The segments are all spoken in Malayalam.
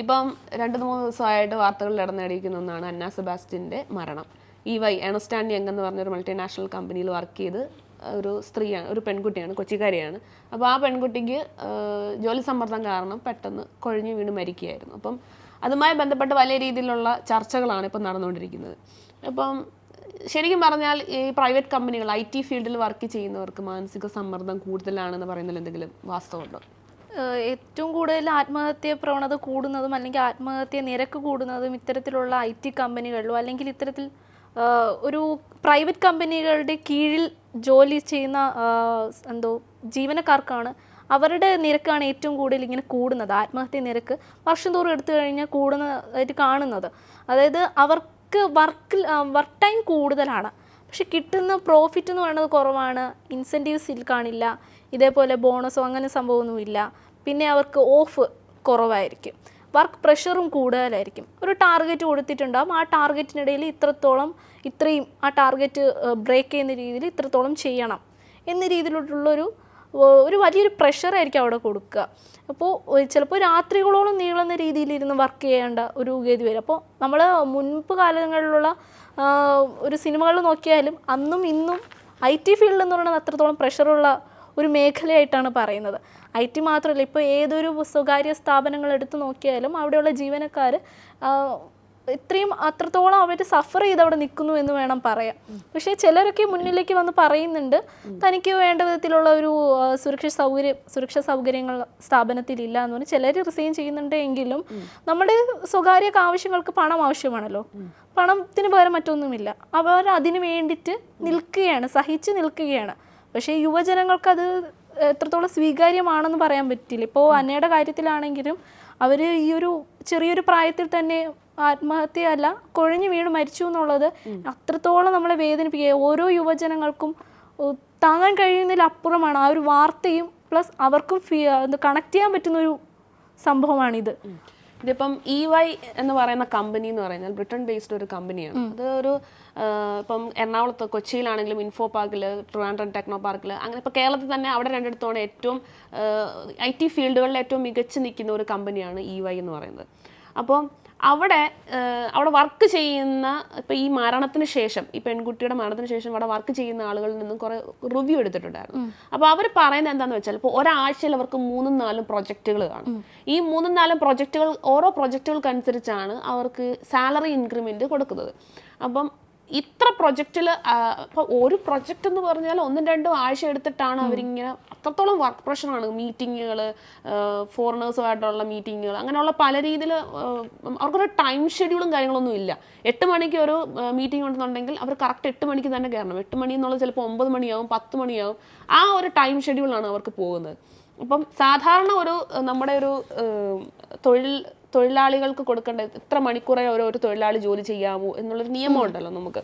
ഇപ്പം രണ്ട് മൂന്ന് ദിവസമായിട്ട് വാർത്തകളിൽ ഇടനേടിയിരിക്കുന്ന ഒന്നാണ് അന്ന സെബാസ്റ്റിന്റെ മരണം. ഈ വൈ എണസ്റ്റാൻഡ് യങ് എന്ന് പറഞ്ഞൊരു മൾട്ടിനാഷണൽ കമ്പനിയിൽ വർക്ക് ചെയ്ത് ഒരു സ്ത്രീയാണ് ഒരു പെൺകുട്ടിയാണ് കൊച്ചിക്കാരിയാണ്. അപ്പോൾ ആ പെൺകുട്ടിക്ക് ജോലി സമ്മർദ്ദം കാരണം പെട്ടെന്ന് കൊഴിഞ്ഞു വീണ് മരിക്കുകയായിരുന്നു. അപ്പം അതുമായി ബന്ധപ്പെട്ട് വലിയ രീതിയിലുള്ള ചർച്ചകളാണ് ഇപ്പം നടന്നുകൊണ്ടിരിക്കുന്നത്. അപ്പം ശരിക്കും പറഞ്ഞാൽ ഈ പ്രൈവറ്റ് കമ്പനികൾ ഐ ടി ഫീൽഡിൽ വർക്ക് ചെയ്യുന്നവർക്ക് മാനസിക സമ്മർദ്ദം കൂടുതലാണെന്ന് പറയുന്നതിൽ എന്തെങ്കിലും വാസ്തവമുണ്ടോ? ഏറ്റവും കൂടുതൽ ആത്മഹത്യ പ്രവണത കൂടുന്നതും അല്ലെങ്കിൽ ആത്മഹത്യ നിരക്ക് കൂടുന്നതും ഇത്തരത്തിലുള്ള ഐ ടി കമ്പനികളിലും അല്ലെങ്കിൽ ഇത്തരത്തിൽ ഒരു പ്രൈവറ്റ് കമ്പനികളുടെ കീഴിൽ ജോലി ചെയ്യുന്ന എന്തോ ജീവനക്കാർക്കാണ് അവരുടെ നിരക്കാണ് ഏറ്റവും കൂടുതൽ ഇങ്ങനെ കൂടുന്നത് ആത്മഹത്യ നിരക്ക് വർഷം തോറും എടുത്തു കഴിഞ്ഞാൽ കൂടുന്നതായിട്ട് കാണുന്നത്. അതായത് അവർക്ക് വർക്ക് വർക്ക് ടൈം കൂടുതലാണ്. പക്ഷെ കിട്ടുന്ന പ്രോഫിറ്റ് എന്ന് പറയുന്നത് കുറവാണ് ഇൻസെന്റീവ്സ് കാണില്ല ഇതേപോലെ ബോണസോ അങ്ങനെ സംഭവമൊന്നുമില്ല. പിന്നെ അവർക്ക് ഓഫ് കുറവായിരിക്കും. വർക്ക് പ്രഷറും കൂടുതലായിരിക്കും. ഒരു ടാർഗറ്റ് കൊടുത്തിട്ടുണ്ടാകും ആ ടാർഗറ്റിനിടയിൽ ഇത്രത്തോളം ഇത്രയും ആ ടാർഗറ്റ് ബ്രേക്ക് ചെയ്യുന്ന രീതിയിൽ ഇത്രത്തോളം ചെയ്യണം എന്ന രീതിയിലുള്ളൊരു ഒരു വലിയൊരു പ്രഷറായിരിക്കും അവിടെ കൊടുക്കുക. അപ്പോൾ ചിലപ്പോൾ രാത്രികളോളം നീളുന്ന രീതിയിലിരുന്ന് വർക്ക് ചെയ്യേണ്ട ഒരു ഗതി വരും. അപ്പോൾ നമ്മൾ മുൻപ് കാലങ്ങളിലുള്ള ഒരു സിനിമകൾ നോക്കിയാലും അന്നും ഇന്നും ഐ ടി ഫീൽഡ് എന്ന് പറയുന്നത് അത്രത്തോളം പ്രഷറുള്ള ഒരു മേഖലയായിട്ടാണ് പറയുന്നത്. ഐ ടി മാത്രമല്ല ഇപ്പോൾ ഏതൊരു സ്വകാര്യ സ്ഥാപനങ്ങൾ എടുത്തു നോക്കിയാലും അവിടെയുള്ള ജീവനക്കാർ ഇത്രയും അത്രത്തോളം അവർ സഫർ ചെയ്ത് അവിടെ നിൽക്കുന്നു എന്ന് വേണം പറയാം പക്ഷേ ചിലരൊക്കെ മുന്നിലേക്ക് വന്ന് പറയുന്നുണ്ട് തനിക്ക് വേണ്ട വിധത്തിലുള്ള ഒരു സുരക്ഷ സൗകര്യം സുരക്ഷാ സൗകര്യങ്ങൾ സ്ഥാപനത്തിൽ ഇല്ല എന്ന് പറഞ്ഞ് ചിലർ റിസൈൻ ചെയ്യുന്നുണ്ട് എങ്കിലും നമ്മുടെ സ്വകാര്യ ആവശ്യങ്ങൾക്ക് പണം ആവശ്യമാണല്ലോ. പണത്തിന് പകരം മറ്റൊന്നുമില്ല. അവർ അതിനു വേണ്ടിയിട്ട് നിൽക്കുകയാണ് സഹിച്ച് നിൽക്കുകയാണ്. പക്ഷേ യുവജനങ്ങൾക്കത് എത്രത്തോളം സ്വീകാര്യമാണെന്ന് പറയാൻ പറ്റില്ല. ഇപ്പോൾ അന്നയുടെ കാര്യത്തിലാണെങ്കിലും അവർ ഈ ഒരു ചെറിയൊരു പ്രായത്തിൽ തന്നെ ആത്മഹത്യയല്ല കൊഴിഞ്ഞു വീണ് മരിച്ചു എന്നുള്ളത് അത്രത്തോളം നമ്മളെ വേദനിപ്പിക്കുക. ഓരോ യുവജനങ്ങൾക്കും താങ്ങാൻ കഴിയുന്നതിലപ്പുറമാണ് ആ ഒരു വാർത്തയും പ്ലസ് അവർക്കും കണക്ട് ചെയ്യാൻ പറ്റുന്ന ഒരു സംഭവമാണിത്. ഇതിപ്പം ഇ വൈ എന്ന് പറയുന്ന കമ്പനി എന്ന് പറയുന്നത് ബ്രിട്ടൻ ബേസ്ഡ് ഒരു കമ്പനിയാണ് അത് ഒരു ഇപ്പം എറണാകുളത്ത് കൊച്ചിയിലാണെങ്കിലും ഇൻഫോ പാർക്കിൽ ട്രിവാൻഡ്രം ടെക്നോ പാർക്കിൽ അങ്ങനെ ഇപ്പോൾ കേരളത്തിൽ തന്നെ അവിടെ രണ്ടിടത്തോളം ഏറ്റവും ഐ ടി ഫീൽഡുകളിൽ ഏറ്റവും മികച്ചു നിൽക്കുന്ന ഒരു കമ്പനിയാണ് ഇ വൈ എന്ന് പറയുന്നത്. അപ്പോൾ അവിടെ അവിടെ വർക്ക് ചെയ്യുന്ന ഇപ്പോൾ ഈ മരണത്തിന് ശേഷം ഈ പെൺകുട്ടിയുടെ മരണത്തിന് ശേഷം അവിടെ വർക്ക് ചെയ്യുന്ന ആളുകളിൽ നിന്നും കുറേ റിവ്യൂ എടുത്തിട്ടുണ്ടായിരുന്നു. അപ്പോൾ അവർ പറയുന്നത് എന്താണെന്ന് വെച്ചാൽ ഇപ്പോൾ ഒരാഴ്ചയിൽ അവർക്ക് മൂന്നും നാലും പ്രൊജക്റ്റുകൾ കാണും. ഈ മൂന്നും നാലും പ്രൊജക്റ്റുകൾ ഓരോ പ്രൊജക്റ്റുകൾക്കനുസരിച്ചാണ് അവർക്ക് സാലറി ഇൻക്രിമെന്റ് കൊടുക്കുന്നത്. അപ്പം ഇത്ര പ്രൊജക്റ്റിൽ ഇപ്പോൾ ഒരു പ്രൊജക്റ്റ് എന്ന് പറഞ്ഞാൽ ഒന്നും രണ്ടും ആഴ്ച എടുത്തിട്ടാണ് അവരിങ്ങനെ അത്രത്തോളം വർക്ക് പ്രഷറാണ്. മീറ്റിങ്ങുകൾ ഫോറിനേഴ്സുമായിട്ടുള്ള മീറ്റിങ്ങുകൾ അങ്ങനെയുള്ള പല രീതിയിൽ അവർക്കൊരു ടൈം ഷെഡ്യൂളും കാര്യങ്ങളൊന്നും ഇല്ല. എട്ട് മണിക്ക് ഒരു മീറ്റിംഗ് ഉണ്ടെന്നുണ്ടെങ്കിൽ അവർ കറക്റ്റ് എട്ട് മണിക്ക് തന്നെ കയറണം. എട്ട് മണി എന്നുള്ളത് ചിലപ്പോൾ ഒമ്പത് മണിയാവും പത്ത് മണിയാവും. ആ ഒരു ടൈം ഷെഡ്യൂളാണ് അവർക്ക് പോകുന്നത്. അപ്പം സാധാരണ ഒരു നമ്മുടെ ഒരു തൊഴിൽ തൊഴിലാളികൾക്ക് കൊടുക്കേണ്ട എത്ര മണിക്കൂറേ ഓരോ ഒരു തൊഴിലാളി ജോലി ചെയ്യാമോ എന്നുള്ളൊരു നിയമം ഉണ്ടല്ലോ നമുക്ക്.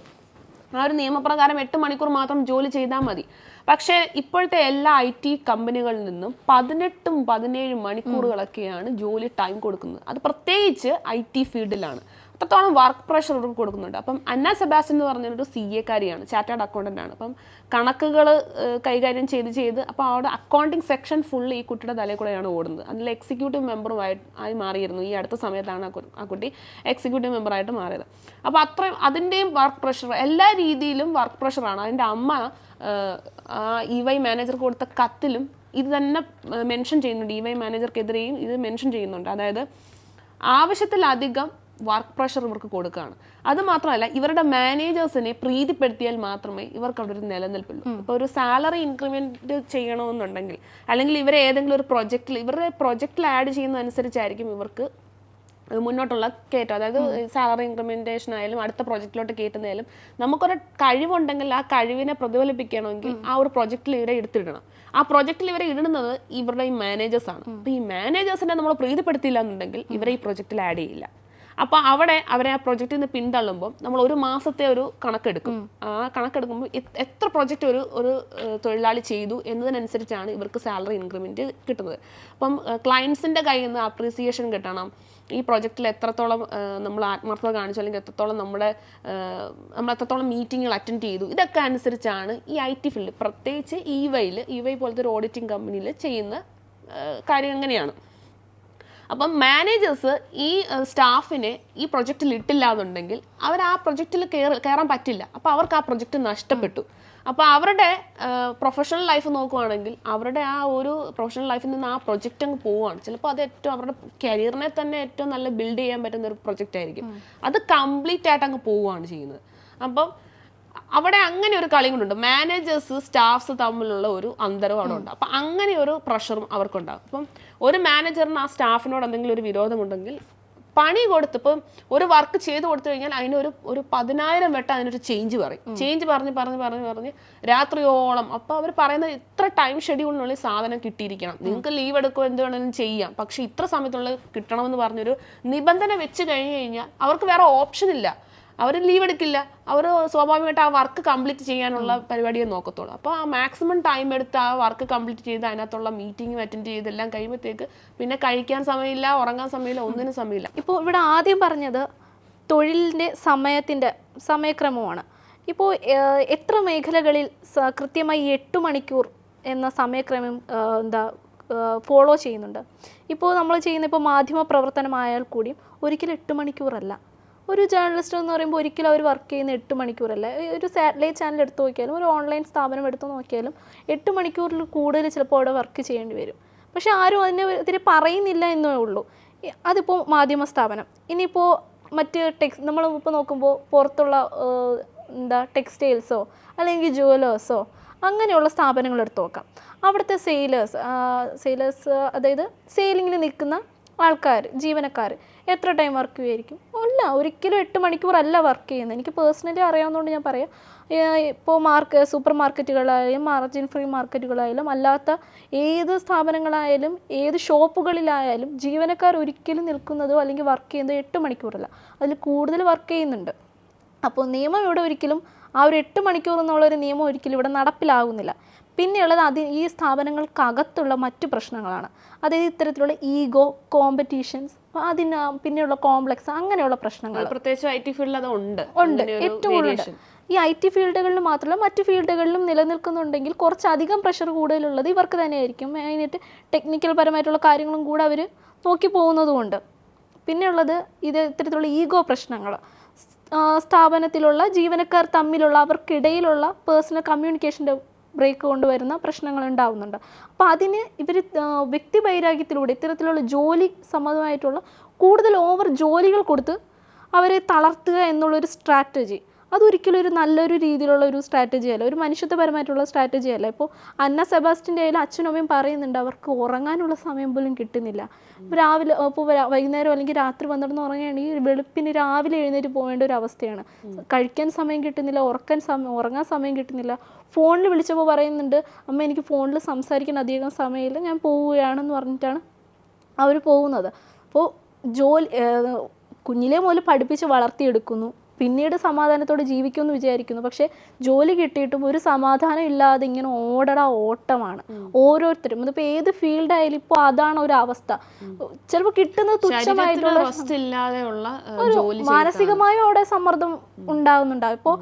ആ ഒരു നിയമപ്രകാരം എട്ട് മണിക്കൂർ മാത്രം ജോലി ചെയ്താൽ മതി. പക്ഷേ ഇപ്പോഴത്തെ എല്ലാ ഐ ടി കമ്പനികളിൽ നിന്നും പതിനെട്ടും പതിനേഴും മണിക്കൂറുകളൊക്കെയാണ് ജോലി ടൈം കൊടുക്കുന്നത്. അത് പ്രത്യേകിച്ച് ഐ ടി ഫീൽഡിലാണ്. അത്രത്തോളം വർക്ക് പ്രഷർ ഇവർക്ക് കൊടുക്കുന്നുണ്ട്. അപ്പം അന്ന സെബാസ്റ്റ്യൻ എന്ന് പറഞ്ഞൊരു സി എക്കാരിയാണ് ചാർട്ടേഡ് അക്കൗണ്ടന്റ് ആണ് അപ്പം കണക്കുകൾ കൈകാര്യം ചെയ്ത് ചെയ്ത് അപ്പോൾ അവിടെ അക്കൗണ്ടിങ് സെക്ഷൻ ഫുൾ ഈ കുട്ടിയുടെ തലയിൽ കൂടെയാണ് ഓടുന്നത്. അതിൽ എക്സിക്യൂട്ടീവ് മെമ്പറുമായി ആയി മാറിയിരുന്നു. ഈ അടുത്ത സമയത്താണ് ആ കുട്ടി എക്സിക്യൂട്ടീവ് മെമ്പറായിട്ട് മാറിയത്. അപ്പോൾ അത്രയും അതിന്റെയും വർക്ക് പ്രഷർ എല്ലാ രീതിയിലും വർക്ക് പ്രഷറാണ് അതിന്റെ അമ്മ ആ ഇ വൈ മാനേജർക്ക് കൊടുത്ത കത്തിലും ഇത് തന്നെ മെൻഷൻ ചെയ്യുന്നുണ്ട്. ഇ വൈ മാനേജർക്കെതിരെയും ഇത് മെൻഷൻ ചെയ്യുന്നുണ്ട്. അതായത് ആവശ്യത്തിലധികം വർക്ക് പ്രഷർ ഇവർക്ക് കൊടുക്കുകയാണ് അത് മാത്രമല്ല ഇവരുടെ മാനേജേഴ്സിനെ പ്രീതിപ്പെടുത്തിയാൽ മാത്രമേ ഇവർക്ക് അവിടെ ഒരു നിലനിൽപ്പുള്ളൂ. ഇപ്പോൾ ഒരു സാലറി ഇൻക്രിമെന്റ് ചെയ്യണമെന്നുണ്ടെങ്കിൽ അല്ലെങ്കിൽ ഇവരെ ഏതെങ്കിലും ഒരു പ്രൊജക്റ്റിൽ ഇവരുടെ പ്രൊജക്റ്റിൽ ആഡ് ചെയ്യുന്നതനുസരിച്ചായിരിക്കും ഇവർക്ക് മുന്നോട്ടുള്ള കയറ്റം. അതായത് സാലറി ഇൻക്രിമെന്റേഷൻ ആയാലും അടുത്ത പ്രൊജക്റ്റിലോട്ട് കയറ്റുന്നതായാലും നമുക്കൊരു കഴിവുണ്ടെങ്കിൽ ആ കഴിവിനെ പ്രതിഫലിപ്പിക്കണമെങ്കിൽ ആ ഒരു പ്രൊജക്റ്റിൽ ഇവരെ എടുത്തിടണം. ആ പ്രൊജക്റ്റിൽ ഇവരെ ഇടുന്നത് ഇവരുടെ ഈ മാനേജേഴ്സാണ് അപ്പോൾ ഈ മാനേജേഴ്സിനെ നമ്മൾ പ്രീതിപ്പെടുത്തിയില്ല എന്നുണ്ടെങ്കിൽ ഇവരെ ഈ പ്രൊജക്റ്റിൽ ആഡ് ചെയ്യില്ല. അപ്പോൾ അവിടെ അവരെ ആ പ്രൊജക്റ്റിൽ നിന്ന് പിന്തള്ളുമ്പോൾ നമ്മൾ ഒരു മാസത്തെ ഒരു കണക്കെടുക്കും. ആ കണക്കെടുക്കുമ്പോൾ എത്ര പ്രൊജക്റ്റ് ഒരു ഒരു തൊഴിലാളി ചെയ്തു എന്നതിനനുസരിച്ചാണ് ഇവർക്ക് സാലറി ഇൻക്രിമെന്റ് കിട്ടുന്നത്. അപ്പം ക്ലയൻസിന്റെ കയ്യിൽ നിന്ന് അപ്രീസിയേഷൻ കിട്ടണം. ഈ പ്രൊജക്റ്റിൽ എത്രത്തോളം നമ്മൾ ആത്മാർത്ഥത കാണിച്ചു അല്ലെങ്കിൽ എത്രത്തോളം നമ്മുടെ നമ്മൾ എത്രത്തോളം മീറ്റിങ്ങുകൾ അറ്റൻഡ് ചെയ്തു ഇതൊക്കെ അനുസരിച്ചാണ് ഈ ഐ ടി ഫീൽഡ് പ്രത്യേകിച്ച് ഇ വൈയിൽ ഇ വൈ പോലത്തെ ഒരു ഓഡിറ്റിംഗ് കമ്പനിയിൽ ചെയ്യുന്ന കാര്യം അങ്ങനെയാണ്. അപ്പം മാനേജേഴ്സ് ഈ സ്റ്റാഫിനെ ഈ പ്രൊജക്റ്റിൽ ഇട്ടില്ല എന്നുണ്ടെങ്കിൽ അവർ ആ പ്രൊജക്റ്റിൽ കയറാൻ പറ്റില്ല. അപ്പോൾ അവർക്ക് ആ പ്രൊജക്റ്റ് നഷ്ടപ്പെട്ടു. അപ്പോൾ അവരുടെ പ്രൊഫഷണൽ ലൈഫ് നോക്കുവാണെങ്കിൽ അവരുടെ ആ ഒരു പ്രൊഫഷണൽ ലൈഫിൽ നിന്ന് ആ പ്രൊജക്റ്റ് അങ്ങ് പോവുകയാണ്. ചിലപ്പോൾ അത് ഏറ്റവും അവരുടെ കരിയറിനെ തന്നെ ഏറ്റവും നല്ല ബിൽഡ് ചെയ്യാൻ പറ്റുന്ന ഒരു പ്രൊജക്റ്റ് ആയിരിക്കും. അത് കംപ്ലീറ്റ് ആയിട്ട് അങ്ങ് പോവുകയാണ് ചെയ്യുന്നത്. അപ്പം അവിടെ അങ്ങനെ ഒരു കളി കൊണ്ടുണ്ട് മാനേജേഴ്സ് സ്റ്റാഫ്സ് തമ്മിലുള്ള ഒരു അന്തരമാണ് ഉണ്ട്. അപ്പം അങ്ങനെ ഒരു പ്രഷറും അവർക്കുണ്ടാകും അപ്പം ഒരു മാനേജറിന് ആ സ്റ്റാഫിനോട് എന്തെങ്കിലും ഒരു വിരോധമുണ്ടെങ്കിൽ പണി കൊടുത്ത് ഇപ്പം ഒരു വർക്ക് ചെയ്ത് കൊടുത്തു കഴിഞ്ഞാൽ അതിനൊരു ഒരു പതിനായിരം വട്ടം അതിനൊരു ചേഞ്ച് പറയും. ചേഞ്ച് പറഞ്ഞ് പറഞ്ഞ് പറഞ്ഞ് പറഞ്ഞ് രാത്രിയോളം. അപ്പോൾ അവർ പറയുന്ന ഇത്ര ടൈം ഷെഡ്യൂളിനുള്ളിൽ സാധനം കിട്ടിയിരിക്കണം. നിങ്ങൾക്ക് ലീവ് എടുക്കുക എന്ത് വേണമെങ്കിലും ചെയ്യാം. പക്ഷേ ഇത്ര സമയത്തുള്ളത് കിട്ടണമെന്ന് പറഞ്ഞൊരു നിബന്ധന വെച്ച് കഴിഞ്ഞ് കഴിഞ്ഞാൽ അവർക്ക് വേറെ ഓപ്ഷൻ ഇല്ല. അവർ ലീവ് എടുക്കില്ല. അവർ സ്വാഭാവികമായിട്ട് ആ വർക്ക് കംപ്ലീറ്റ് ചെയ്യാനുള്ള പരിപാടിയെ നോക്കത്തുള്ളൂ. അപ്പോൾ ആ മാക്സിമം ടൈം എടുത്ത് ആ വർക്ക് കംപ്ലീറ്റ് ചെയ്ത് അതിനകത്തുള്ള മീറ്റിംഗ് അറ്റൻഡ് ചെയ്തെല്ലാം കഴിയുമ്പോഴത്തേക്ക് പിന്നെ കഴിക്കാൻ സമയമില്ല ഉറങ്ങാൻ സമയമില്ല ഒന്നിനും സമയമില്ല. ഇപ്പോൾ ഇവിടെ ആദ്യം പറഞ്ഞത് തൊഴിലിന്റെ സമയത്തിന്റെ സമയക്രമമാണ്. ഇപ്പോൾ എത്ര മേഖലകളിൽ കൃത്യമായി എട്ട് മണിക്കൂർ എന്ന സമയക്രമം എന്താ ഫോളോ ചെയ്യുന്നുണ്ട്. ഇപ്പോൾ നമ്മൾ ചെയ്യുന്ന ഇപ്പോൾ മാധ്യമ പ്രവർത്തനമായാൽ കൂടിയും ഒരിക്കലും എട്ട് മണിക്കൂറല്ല. ഒരു ജേർണലിസ്റ്റ് എന്ന് പറയുമ്പോൾ ഒരിക്കലും അവർ വർക്ക് ചെയ്യുന്ന എട്ട് മണിക്കൂറല്ല? ഒരു സാറ്റലൈറ്റ് ചാനൽ എടുത്ത് നോക്കിയാലും ഒരു ഓൺലൈൻ സ്ഥാപനം എടുത്ത് നോക്കിയാലും എട്ട് മണിക്കൂറിൽ കൂടുതൽ ചിലപ്പോൾ അവിടെ വർക്ക് ചെയ്യേണ്ടി വരും. പക്ഷെ ആരും അതിനെ ഇതിന് പറയുന്നില്ല എന്നേ ഉള്ളൂ. അതിപ്പോൾ മാധ്യമ സ്ഥാപനം. ഇനിയിപ്പോൾ മറ്റ് ടെക്സ് നമ്മൾ ഇപ്പോൾ നോക്കുമ്പോൾ പുറത്തുള്ള എന്താ ടെക്സ്റ്റൈൽസോ അല്ലെങ്കിൽ ജുവലേഴ്സോ അങ്ങനെയുള്ള സ്ഥാപനങ്ങൾ എടുത്ത് നോക്കാം. അവിടുത്തെ സെയിലേഴ്സ് സെയിലേഴ്സ് അതായത് സെയിലിങ്ങിൽ നിൽക്കുന്ന ആൾക്കാർ ജീവനക്കാർ എത്ര ടൈം വർക്ക് ചെയ്യുമായിരിക്കും അല്ല ഒരിക്കലും എട്ട് മണിക്കൂറല്ല വർക്ക് ചെയ്യുന്നത്. എനിക്ക് പേഴ്സണലി അറിയാവുന്നതുകൊണ്ട് ഞാൻ പറയാം. ഇപ്പോൾ മാർക്ക് സൂപ്പർ മാർക്കറ്റുകളായാലും മാർജിൻ ഫ്രീ മാർക്കറ്റുകളായാലും അല്ലാത്ത ഏത് സ്ഥാപനങ്ങളായാലും ഏത് ഷോപ്പുകളിലായാലും ജീവനക്കാർ ഒരിക്കലും നിൽക്കുന്നതോ അല്ലെങ്കിൽ വർക്ക് ചെയ്യുന്നതോ എട്ട് മണിക്കൂറല്ല. അതിൽ കൂടുതൽ വർക്ക് ചെയ്യുന്നുണ്ട്. അപ്പോൾ നിയമം ഇവിടെ ഒരിക്കലും ആ ഒരു എട്ട് മണിക്കൂർ എന്നുള്ളൊരു നിയമം ഒരിക്കലും ഇവിടെ നടപ്പിലാകുന്നില്ല പിന്നെയുള്ളത് അത് ഈ സ്ഥാപനങ്ങൾക്കകത്തുള്ള മറ്റു പ്രശ്നങ്ങളാണ്. അതായത് ഇത്തരത്തിലുള്ള ഈഗോ കോമ്പറ്റീഷൻസ് അതിന് പിന്നെയുള്ള കോംപ്ലക്സ് അങ്ങനെയുള്ള പ്രശ്നങ്ങൾ. പ്രത്യേകിച്ച് ഐ ടി ഫീൽഡിൽ അത് ഉണ്ട്. ഉണ്ട് ഏറ്റവും ഈ ഐ ടി ഫീൽഡുകളിൽ മാത്രമല്ല മറ്റു ഫീൽഡുകളിലും നിലനിൽക്കുന്നുണ്ടെങ്കിൽ കുറച്ചധികം പ്രഷർ കൂടുതലുള്ളത് ഇവർക്ക് തന്നെയായിരിക്കും. അതിനായിട്ട് ടെക്നിക്കൽ പരമായിട്ടുള്ള കാര്യങ്ങളും കൂടെ അവർ നോക്കി പോകുന്നതുകൊണ്ട് പിന്നെയുള്ളത് ഇത് ഇത്തരത്തിലുള്ള ഈഗോ പ്രശ്നങ്ങൾ. സ്ഥാപനത്തിലുള്ള ജീവനക്കാർ തമ്മിലുള്ള അവർക്കിടയിലുള്ള പേഴ്സണൽ കമ്മ്യൂണിക്കേഷന്റെ ബ്രേക്ക് കൊണ്ടുവരുന്ന പ്രശ്നങ്ങൾ ഉണ്ടാവുന്നുണ്ട്. അപ്പോൾ അതിന് ഇവർ വ്യക്തി വൈരാഗ്യത്തിലൂടെ ഇത്തരത്തിലുള്ള ജോലി സംബന്ധമായിട്ടുള്ള കൂടുതൽ ഓവർ ജോലികൾ കൊടുത്ത് അവരെ തളർത്തുക എന്നുള്ളൊരു സ്ട്രാറ്റജി അതൊരിക്കലും ഒരു നല്ലൊരു രീതിയിലുള്ള ഒരു സ്ട്രാറ്റജി അല്ല. ഒരു മനുഷ്യത്വപരമായിട്ടുള്ള സ്ട്രാറ്റജി അല്ല. ഇപ്പോൾ അന്ന സെബാസ്റ്റിന്റെ കയ്യിൽ അച്ഛനും അമ്മയും പറയുന്നുണ്ട് അവർക്ക് ഉറങ്ങാനുള്ള സമയം പോലും കിട്ടുന്നില്ല. രാവിലെ ഇപ്പോൾ വൈകുന്നേരം അല്ലെങ്കിൽ രാത്രി വന്നിടന്ന് ഉറങ്ങുകയാണെങ്കിൽ വെളുപ്പിന് രാവിലെ എഴുന്നേറ്റ് പോകേണ്ട ഒരു അവസ്ഥയാണ്. കഴിക്കാൻ സമയം കിട്ടുന്നില്ല ഉറക്കാൻ സമയം ഉറങ്ങാൻ സമയം കിട്ടുന്നില്ല. ഫോണിൽ വിളിച്ചപ്പോൾ പറയുന്നുണ്ട് അമ്മ എനിക്ക് ഫോണിൽ സംസാരിക്കാൻ അധികം സമയമില്ല ഞാൻ പോവുകയാണെന്ന് പറഞ്ഞിട്ടാണ് അവർ പോകുന്നത്. അപ്പോൾ ജോലി കുഞ്ഞിലെ മുതൽ പഠിപ്പിച്ച് വളർത്തിയെടുക്കുന്നു. പിന്നീട് സമാധാനത്തോടെ ജീവിക്കുമെന്ന് വിചാരിക്കുന്നു. പക്ഷേ ജോലി കിട്ടിയിട്ടും ഒരു സമാധാനം ഇല്ലാതെ ഇങ്ങനെ ഓടട ഓട്ടമാണ് ഓരോരുത്തരും. ഇതിപ്പോൾ ഏത് ഫീൽഡ് ആയാലും ഇപ്പോൾ അതാണ് ഒരു അവസ്ഥ. ചിലപ്പോൾ കിട്ടുന്നത് തുച്ഛമായിട്ടുള്ള മാനസികമായ അവിടെ സമ്മർദ്ദം ഉണ്ടാകുന്നുണ്ടാവും. ഇപ്പോൾ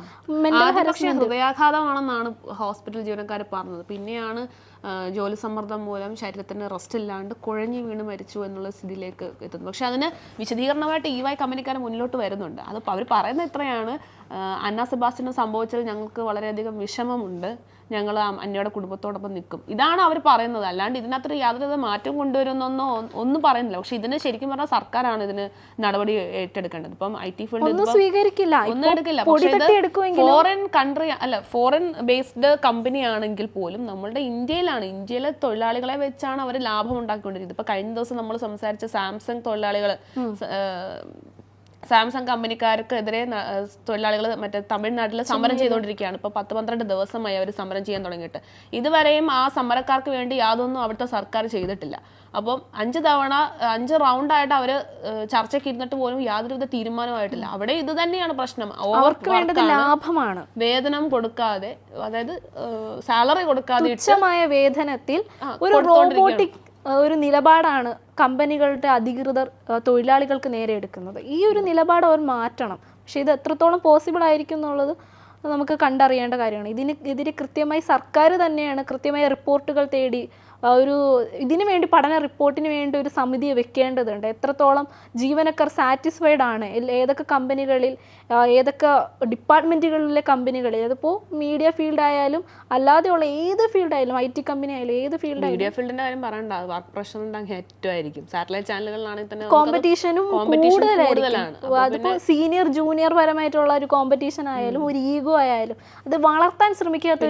പക്ഷേ ഹൃദയാഘാതമാണെന്നാണ് ഹോസ്പിറ്റൽ ജീവനക്കാർ പറഞ്ഞത്. പിന്നെയാണ് ജോലി സമ്മർദ്ദം മൂലം ശരീരത്തിന് റെസ്റ്റ് ഇല്ലാണ്ട് കുഴഞ്ഞു വീണ് മരിച്ചു എന്നുള്ള സ്ഥിതിയിലേക്ക് എത്തുന്നു. പക്ഷെ അതിന് വിശദീകരണമായിട്ട് ഈ വൈ കമ്പനിക്കാർ മുന്നോട്ട് വരുന്നുണ്ട്. അത് അവർ പറയുന്ന ഇത്രയാണ്. ആ, അന്ന സെബാസ്റ്റിന് സംഭവിച്ചത് ഞങ്ങൾക്ക് വളരെയധികം വിഷമമുണ്ട്. ഞങ്ങൾ അന്നയുടെ കുടുംബത്തോടൊപ്പം നിൽക്കും. ഇതാണ് അവർ പറയുന്നത്. അല്ലാണ്ട് ഇതിനകത്ത് യാതൊരു മാറ്റം കൊണ്ടുവരുന്നൊന്നോ ഒന്നും പറയുന്നില്ല. പക്ഷെ ഇതിന് ശരിക്കും പറഞ്ഞാൽ സർക്കാരാണ് ഇതിന് നടപടി ഏറ്റെടുക്കേണ്ടത്. ഇപ്പം ഐ ടി ഫീൽഡ് ഒന്നും എടുക്കില്ല. ഫോറിൻ കൺട്രി അല്ല ഫോറിൻ ബേസ്ഡ് കമ്പനി ആണെങ്കിൽ പോലും നമ്മളുടെ ഇന്ത്യയിലാണ്. ഇന്ത്യയിലെ തൊഴിലാളികളെ വെച്ചാണ് അവർ ലാഭം ഉണ്ടാക്കിക്കൊണ്ടിരിക്കുന്നത്. ഇപ്പൊ കഴിഞ്ഞ ദിവസം നമ്മൾ സംസാരിച്ച സാംസങ് തൊഴിലാളികൾ സാംസങ് കമ്പനിക്കാർക്കെതിരെ തൊഴിലാളികൾ മറ്റേ തമിഴ്നാട്ടിൽ സമരം ചെയ്തുകൊണ്ടിരിക്കുകയാണ് ഇപ്പൊ പത്ത് പന്ത്രണ്ട് ദിവസമായി അവർ സമരം ചെയ്യാൻ തുടങ്ങിയിട്ട്. ഇതുവരെയും ആ സമരക്കാർക്ക് വേണ്ടി യാതൊന്നും അവിടുത്തെ സർക്കാർ ചെയ്തിട്ടില്ല. അപ്പം അഞ്ച് തവണ അഞ്ച് റൗണ്ടായിട്ട് അവർ ചർച്ചയ്ക്ക് ഇരുന്നിട്ട് പോലും യാതൊരുവിധ തീരുമാനമായിട്ടില്ല അവിടെ ഇത് തന്നെയാണ് പ്രശ്നം. അവർക്ക് വേണ്ടത് ലാഭമാണ്. വേതനം കൊടുക്കാതെ അതായത് സാലറി കൊടുക്കാതെ വേതനത്തിൽ ഒരു റോബോട്ടിക് ഒരു നിലപാടാണ് കമ്പനികളുടെ അധികൃതർ തൊഴിലാളികൾക്ക് നേരെ എടുക്കുന്നത്. ഈ ഒരു നിലപാട് അവർ മാറ്റണം. പക്ഷേ ഇത് എത്രത്തോളം പോസിബിൾ ആയിരിക്കും എന്നുള്ളത് നമുക്ക് കണ്ടറിയേണ്ട കാര്യമാണ്. ഇതിന് ഇതിന് കൃത്യമായി സർക്കാർ തന്നെയാണ് കൃത്യമായ റിപ്പോർട്ടുകൾ തേടി ഒരു ഇതിനു വേണ്ടി പഠന റിപ്പോർട്ടിന് വേണ്ടി ഒരു സമിതിയെ വെക്കേണ്ടതുണ്ട്. എത്രത്തോളം ജീവനക്കാർ സാറ്റിസ്ഫൈഡ് ആണ്? ഏതൊക്കെ കമ്പനികളിൽ ഏതൊക്കെ ഡിപ്പാർട്ട്മെന്റുകളിലെ കമ്പനികളിൽ അതിപ്പോൾ മീഡിയ ഫീൽഡ് ആയാലും അല്ലാതെയുള്ള ഏത് ഫീൽഡായാലും ഐ ടി കമ്പനി ആയാലും ഏത് ഫീൽഡ് മീഡിയ ഫീൽഡിന്റെ കാര്യം പറയണ്ട. വർക്ക് പ്രഷർ ഏറ്റവും ആയിരിക്കും സാറ്റലൈറ്റ് ചാനലുകളിലാണെങ്കിൽ തന്നെ കോമ്പറ്റീഷനും കൂടുതലായിരിക്കും. അതിപ്പോൾ സീനിയർ ജൂനിയർ പരമായിട്ടുള്ള ഒരു കോമ്പറ്റീഷൻ ആയാലും ഒരു ഈഗോ ആയാലും അത് വളർത്താൻ ശ്രമിക്കാത്ത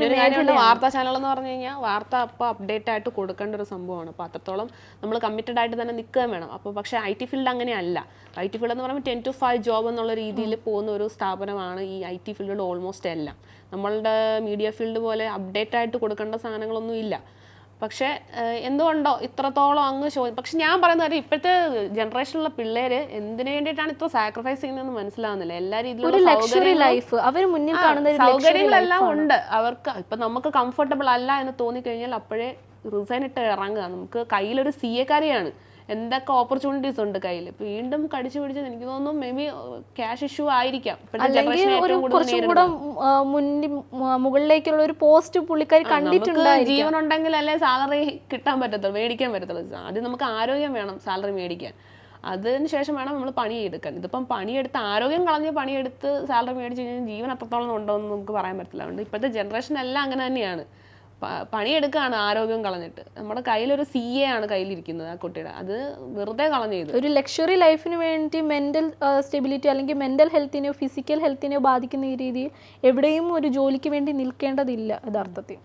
വാർത്താ ചാനൽ എന്ന് പറഞ്ഞു കഴിഞ്ഞാൽ വാർത്ത അപ്പോൾ അപ്ഡേറ്റ് ആയിട്ട് കൊടുക്കേണ്ട ഒരു സംഭവമാണ്. അപ്പോൾ അത്രത്തോളം നമ്മൾ കമ്മിറ്റഡ് ആയിട്ട് തന്നെ നിൽക്കുകയും വേണം. അപ്പോൾ പക്ഷേ ഐ ടി ഫീൽഡ് അങ്ങനെയല്ല. ഐ ടി ഫീൽഡ് എന്ന് പറയുമ്പോൾ ടെൻ ടു ഫൈവ് ജോബ് എന്നുള്ള രീതിയിൽ പോകുന്ന ഒരു സ്ഥാപനമാണ് ഈ ഐ ടി ഫീൽഡിൽ ഓൾമോസ്റ്റ് എല്ലാം. നമ്മളുടെ മീഡിയ ഫീൽഡ് പോലെ അപ്ഡേറ്റ് ആയിട്ട് കൊടുക്കേണ്ട സാധനങ്ങളൊന്നും ഇല്ല. പക്ഷേ എന്തുകൊണ്ടോ ഇത്രത്തോളം അങ്ങ് ശോ പക്ഷെ ഞാൻ പറയുന്ന കാര്യം ഇപ്പോഴത്തെ ജനറേഷനിലുള്ള പിള്ളേര് എന്തിനു വേണ്ടിയിട്ടാണ് ഇത്ര സാക്രിഫൈസ് ചെയ്യുന്നതെന്ന് മനസ്സിലാവുന്നില്ല. എല്ലാ രീതിയിലും രീതിയിലുള്ള സൗകര്യങ്ങളെല്ലാം ഉണ്ട്. അവർക്ക് ഇപ്പൊ നമുക്ക് കംഫർട്ടബിൾ അല്ല എന്ന് തോന്നിക്കഴിഞ്ഞാൽ അപ്പോഴേ റിസൈൻ ഇട്ട് ഇറങ്ങുക. നമുക്ക് കയ്യിലൊരു സി എക്കാരിയാണ് എന്തൊക്കെ ഓപ്പർച്യൂണിറ്റീസ് ഉണ്ട് കയ്യിൽ വീണ്ടും കടിച്ചു പിടിച്ചത് എനിക്ക് തോന്നുന്നു മേ ബി ക്യാഷ് ഇഷ്യൂ ആയിരിക്കാം. അല്ലെങ്കിൽ ഒരു കുറച്ചും കൂടെ മുന്നിൽ മുകളിലേക്കുള്ള ഒരു പോസ്റ്റ് പുള്ളിക്കാരി കണ്ടിട്ടുണ്ട് ജീവൻ ഉണ്ടെങ്കിൽ അല്ലേ സാലറി കിട്ടാൻ പറ്റത്തുള്ളൂ മേടിക്കാൻ പറ്റത്തുള്ളൂ. ആദ്യം നമുക്ക് ആരോഗ്യം വേണം സാലറി മേടിക്കാൻ. അതിന് ശേഷം വേണം നമ്മൾ പണിയെടുക്കാൻ. ഇതിപ്പം പണിയെടുത്ത് ആരോഗ്യം കളഞ്ഞ് പണിയെടുത്ത് സാലറി മേടിച്ച് കഴിഞ്ഞാൽ ജീവൻ അത്രത്തോളം ഉണ്ടോ എന്ന് നമുക്ക് പറയാൻ പറ്റില്ല അതുകൊണ്ട് ഇപ്പോഴത്തെ ജനറേഷൻ എല്ലാം അങ്ങനെ തന്നെയാണ്. പണിയെടുക്കുകയാണ് ആരോഗ്യം കളഞ്ഞിട്ട്. നമ്മുടെ കയ്യിലൊരു സി എ ആണ് കയ്യിലിരിക്കുന്നത് ആ കുട്ടിയുടെ. അത് വെറുതെ കളഞ്ഞത് ഒരു ലക്ഷറി ലൈഫിന് വേണ്ടി മെന്റൽ സ്റ്റെബിലിറ്റി അല്ലെങ്കിൽ മെന്റൽ ഹെൽത്തിനെയോ ഫിസിക്കൽ ഹെൽത്തിനെയോ ബാധിക്കുന്ന രീതിയിൽ എവിടെയും ഒരു ജോലിക്ക് വേണ്ടി നിൽക്കേണ്ടതില്ല യഥാർത്ഥത്തിൽ.